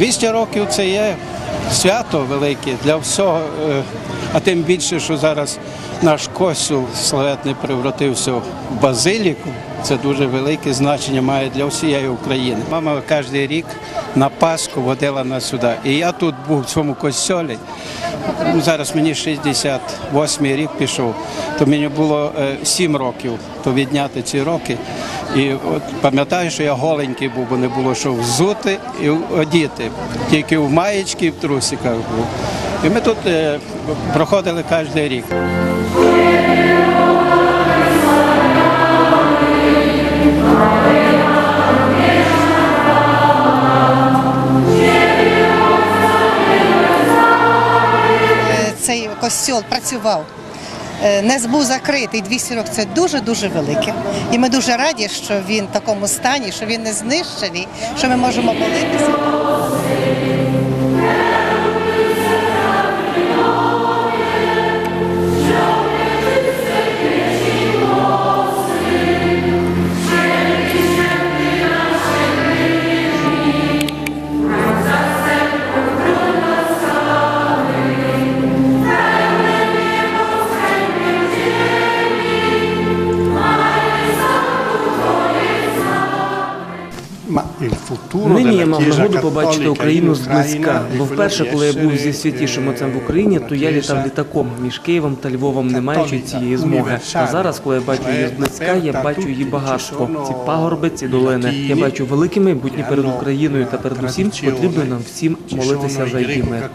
200 років це є свято велике для всього, е, а тим більше, що зараз наш костюм славетний превратився в базиліку. Це дуже велике значення має для всієї України. Мама кожен рік на Пасху водила нас сюди. І я тут був в цьому костьолі. Ну, Зараз мені 68 рік пішов, то мені було 7 років, то відняти ці роки. І от пам'ятаю, що я голенький був, бо не було що взути і одіти. Тільки в маєчки і в трусиках був. І ми тут е, проходили кожен рік. Цей костьол працював. е, Не був закритий 200 років. Це дуже дуже велике. І ми дуже раді, що він в такому стані, що він не знищений, що ми можемо молитися. Нині я мав нагоду побачити Україну зблизька. Бо вперше, коли я був зі святішим отцем в Україні, то я літав літаком між Києвом та Львовом, не маючи цієї змоги. А зараз, коли я бачу її зблизька, я бачу її багатство. Ці пагорби, ці долини. Я бачу велике майбутнє перед Україною та передусім потрібно нам всім молитися за її мир.